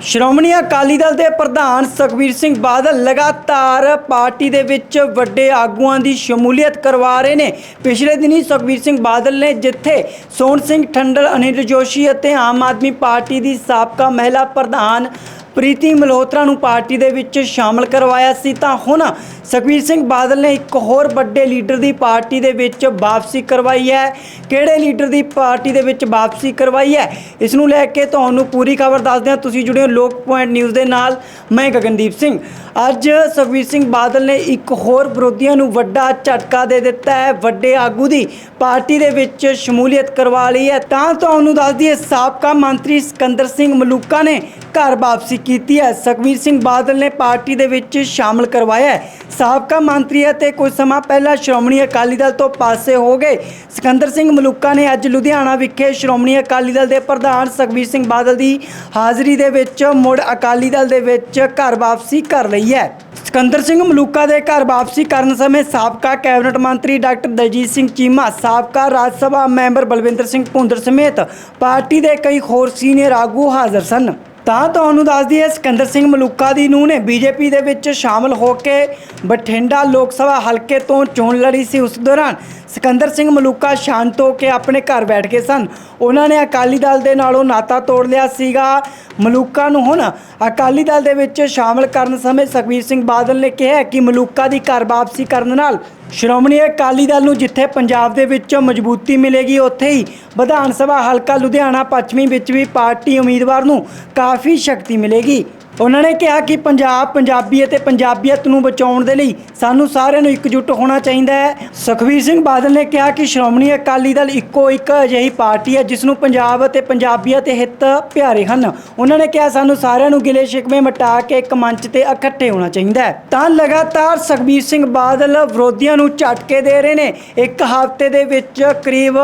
ਸ਼੍ਰੋਮਣੀ ਅਕਾਲੀ ਦਲ ਦੇ ਪ੍ਰਧਾਨ ਸੁਖਬੀਰ ਸਿੰਘ ਬਾਦਲ ਲਗਾਤਾਰ ਪਾਰਟੀ ਦੇ ਵਿੱਚ ਵੱਡੇ ਆਗੂਆਂ ਦੀ ਸ਼ਮੂਲੀਅਤ ਕਰਵਾ ਰਹੇ ਨੇ। ਪਿਛਲੇ ਦਿਨੀ ਸੁਖਬੀਰ ਸਿੰਘ ਬਾਦਲ ਨੇ ਜਿੱਥੇ ਸੋਹਣ ਸਿੰਘ ਠੰਡਲ, ਅਨਿਲ ਜੋਸ਼ੀ ਅਤੇ ਆਮ ਆਦਮੀ ਪਾਰਟੀ ਦੀ ਸਾਬਕਾ ਮਹਿਲਾ ਪ੍ਰਧਾਨ ਪ੍ਰੀਤੀ ਮਲਹੋਤਰਾ ਨੂੰ ਪਾਰਟੀ ਦੇ ਵਿੱਚ ਸ਼ਾਮਲ ਕਰਵਾਇਆ ਸੀ ਤਾਂ ਹੁਣ ਸੁਖਬੀਰ ਸਿੰਘ ਬਾਦਲ ਨੇ ਇੱਕ ਹੋਰ ਵੱਡੇ ਲੀਡਰ ਦੀ ਪਾਰਟੀ ਦੇ ਵਿੱਚ ਵਾਪਸੀ ਕਰਵਾਈ ਹੈ। ਕਿਹੜੇ ਲੀਡਰ ਦੀ ਪਾਰਟੀ ਦੇ ਵਿੱਚ ਵਾਪਸੀ ਕਰਵਾਈ ਹੈ? ਇਸ ਨੂੰ ਲੈ ਕੇ ਤੁਹਾਨੂੰ ਪੂਰੀ ਖਬਰ ਦੱਸਦੇ ਹਾਂ। ਤੁਸੀਂ ਜੁੜੇ ਹੋ ਲੋਕ ਪੁਆਇੰਟ ਨਿਊਜ਼ ਦੇ ਨਾਲ। ਮੈਂ ਗਗਨਦੀਪ ਸਿੰਘ। ਅੱਜ ਸੁਖਬੀਰ ਸਿੰਘ ਬਾਦਲ ਨੇ ਇੱਕ ਹੋਰ ਵਿਰੋਧੀਆਂ ਨੂੰ ਵੱਡਾ ਝਟਕਾ ਦੇ ਦਿੱਤਾ ਹੈ। ਵੱਡੇ ਆਗੂ ਦੀ ਪਾਰਟੀ ਦੇ ਵਿੱਚ ਸ਼ਮੂਲੀਅਤ ਕਰਵਾ ਲਈ ਹੈ। ਤਾਂ ਤੁਹਾਨੂੰ ਦੱਸ ਦਈਏ, ਸਾਬਕਾ ਮੰਤਰੀ ਸਿਕੰਦਰ ਸਿੰਘ ਮਲੂਕਾ ਨੇ ਘਰ ਵਾਪਸੀ ਕੀਤੀ ਹੈ। ਸੁਖਬੀਰ ਸਿੰਘ ਬਾਦਲ ਨੇ ਪਾਰਟੀ ਦੇ ਵਿੱਚ ਸ਼ਾਮਲ ਕਰਵਾਇਆ ਹੈ। ਸਾਬਕਾ ਮੰਤਰੀ ਅਤੇ ਕੁਝ ਸਮਾਂ ਪਹਿਲਾਂ ਸ਼੍ਰੋਮਣੀ ਅਕਾਲੀ ਦਲ ਤੋਂ ਪਾਸੇ ਹੋ ਗਏ। ਸਿਕੰਦਰ ਸਿੰਘ ਮਲੂਕਾ ਨੇ ਅੱਜ ਲੁਧਿਆਣਾ ਵਿਖੇ ਸ਼੍ਰੋਮਣੀ ਅਕਾਲੀ ਦਲ ਦੇ ਪ੍ਰਧਾਨ ਸੁਖਬੀਰ ਸਿੰਘ ਬਾਦਲ ਦੀ ਹਾਜ਼ਰੀ ਦੇ ਵਿੱਚ ਮੁੜ ਅਕਾਲੀ ਦਲ ਦੇ ਵਿੱਚ ਘਰ ਵਾਪਸੀ ਕਰ ਲਈ ਹੈ। ਸਿਕੰਦਰ ਸਿੰਘ ਮਲੂਕਾ ਦੇ ਘਰ ਵਾਪਸੀ ਕਰਨ ਸਮੇਂ ਸਾਬਕਾ ਕੈਬਨਿਟ ਮੰਤਰੀ ਡਾਕਟਰ ਦਲਜੀਤ ਸਿੰਘ ਚੀਮਾ, ਸਾਬਕਾ ਰਾਜ ਸਭਾ ਮੈਂਬਰ ਬਲਵਿੰਦਰ ਸਿੰਘ ਭੁੰਦਰ ਸਮੇਤ ਪਾਰਟੀ ਦੇ ਕਈ ਹੋਰ ਸੀਨੀਅਰ ਆਗੂ ਹਾਜ਼ਰ ਸਨ। ਤਾਂ ਤੁਹਾਨੂੰ ਦੱਸ ਦਈਏ ਸਿਕੰਦਰ ਸਿੰਘ ਮਲੂਕਾ ਦੀ ਨੂੰਹ ਨੇ ਬੀਜੇਪੀ ਦੇ ਵਿੱਚ ਸ਼ਾਮਲ ਹੋ ਕੇ ਬਠਿੰਡਾ ਲੋਕ ਸਭਾ ਹਲਕੇ ਤੋਂ ਚੋਣ ਲੜੀ ਸੀ ਉਸ ਦੌਰਾਨ। ਸਿਕੰਦਰ ਸਿੰਘ ਮਲੂਕਾ ਸ਼ਾਂਤ ਹੋ ਕੇ ਆਪਣੇ ਘਰ ਬੈਠ ਗਏ ਸਨ। ਉਹਨਾਂ ਨੇ ਅਕਾਲੀ ਦਲ ਦੇ ਨਾਲੋਂ ਨਾਤਾ ਤੋੜ ਲਿਆ ਸੀਗਾ। ਮਲੂਕਾ ਨੂੰ ਹੁਣ ਅਕਾਲੀ ਦਲ ਦੇ ਵਿੱਚ ਸ਼ਾਮਲ ਕਰਨ ਸਮੇਂ ਸੁਖਬੀਰ ਸਿੰਘ ਬਾਦਲ ਨੇ ਕਿਹਾ ਕਿ ਮਲੂਕਾ ਦੀ ਘਰ ਵਾਪਸੀ ਕਰਨ ਨਾਲ ਸ਼੍ਰੋਮਣੀ ਅਕਾਲੀ ਦਲ ਨੂੰ ਜਿੱਥੇ ਪੰਜਾਬ ਦੇ ਵਿੱਚ ਮਜ਼ਬੂਤੀ ਮਿਲੇਗੀ, ਉੱਥੇ ਹੀ ਵਿਧਾਨ ਸਭਾ ਹਲਕਾ ਲੁਧਿਆਣਾ ਪੱਛਮੀ ਵਿੱਚ ਵੀ ਪਾਰਟੀ ਉਮੀਦਵਾਰ ਨੂੰ ਕਾਫੀ ਸ਼ਕਤੀ ਮਿਲੇਗੀ। ਉਹਨਾਂ ਨੇ ਕਿਹਾ ਕਿ ਪੰਜਾਬ ਪੰਜਾਬੀ ਅਤੇ ਪੰਜਾਬੀਅਤ ਨੂੰ ਬਚਾਉਣ ਦੇ ਲਈ ਸਾਨੂੰ ਸਾਰਿਆਂ ਨੂੰ ਇਕਜੁੱਟ ਹੋਣਾ ਚਾਹੀਦਾ ਹੈ। ਸੁਖਬੀਰ ਸਿੰਘ ਬਾਦਲ ਨੇ ਕਿਹਾ ਕਿ ਸ਼੍ਰੋਮਣੀ ਅਕਾਲੀ ਦਲ ਇੱਕੋ ਇੱਕ ਅਜਿਹੀ ਪਾਰਟੀ ਹੈ ਜਿਸ ਨੂੰ ਪੰਜਾਬ ਅਤੇ ਪੰਜਾਬੀਅਤ ਦੇ ਹਿੱਤ ਪਿਆਰੇ ਹਨ। ਉਹਨਾਂ ਨੇ ਕਿਹਾ, ਸਾਨੂੰ ਸਾਰਿਆਂ ਨੂੰ ਗਿਲੇ ਸ਼ਿਕਵੇ ਮਿਟਾ ਕੇ ਇੱਕ ਮੰਚ ਤੇ ਇਕੱਠੇ ਹੋਣਾ ਚਾਹੀਦਾ ਹੈ। ਤਾਂ ਲਗਾਤਾਰ ਸੁਖਬੀਰ ਸਿੰਘ ਬਾਦਲ ਵਿਰੋਧੀਆਂ ਨੂੰ ਝਟਕੇ ਦੇ ਰਹੇ ਨੇ। ਇੱਕ ਹਫ਼ਤੇ ਦੇ ਵਿੱਚ ਕਰੀਬ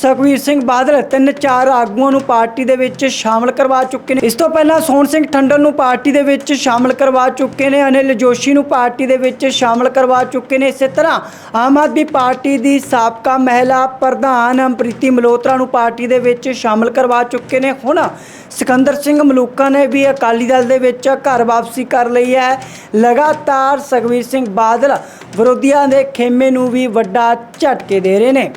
ਸੁਖਬੀਰ ਸਿੰਘ ਬਾਦਲ ਤਿੰਨ ਚਾਰ ਆਗੂਆਂ ਨੂੰ ਪਾਰਟੀ ਦੇ ਵਿੱਚ ਸ਼ਾਮਲ ਕਰਵਾ ਚੁੱਕੇ ਨੇ। ਇਸ ਤੋਂ ਪਹਿਲਾਂ ਸੋਹਣ ਸਿੰਘ ਠੰਡਲ ਨੂੰ ਪਾਰਟੀ ਦੇ ਵਿੱਚ ਸ਼ਾਮਲ ਕਰਵਾ ਚੁੱਕੇ ਨੇ, ਅਨਿਲ ਜੋਸ਼ੀ ਨੂੰ ਪਾਰਟੀ ਦੇ ਵਿੱਚ ਸ਼ਾਮਲ ਕਰਵਾ ਚੁੱਕੇ ਨੇ। ਇਸੇ ਤਰ੍ਹਾਂ ਆਮ ਆਦਮੀ ਪਾਰਟੀ ਦੀ ਸਾਬਕਾ ਮਹਿਲਾ ਪ੍ਰਧਾਨ ਪ੍ਰੀਤੀ ਮਲਹੋਤਰਾ ਨੂੰ ਪਾਰਟੀ ਦੇ ਵਿੱਚ ਸ਼ਾਮਲ ਕਰਵਾ ਚੁੱਕੇ ਨੇ। ਹੁਣ ਸਿਕੰਦਰ ਸਿੰਘ ਮਲੂਕਾ ਨੇ ਵੀ ਅਕਾਲੀ ਦਲ ਦੇ ਵਿੱਚ ਘਰ ਵਾਪਸੀ ਕਰ ਲਈ ਹੈ। ਲਗਾਤਾਰ ਸੁਖਬੀਰ ਸਿੰਘ ਬਾਦਲ ਵਿਰੋਧੀਆਂ ਦੇ ਖੇਮੇ ਨੂੰ ਵੀ ਵੱਡਾ ਝਟਕੇ ਦੇ ਰਹੇ ਨੇ।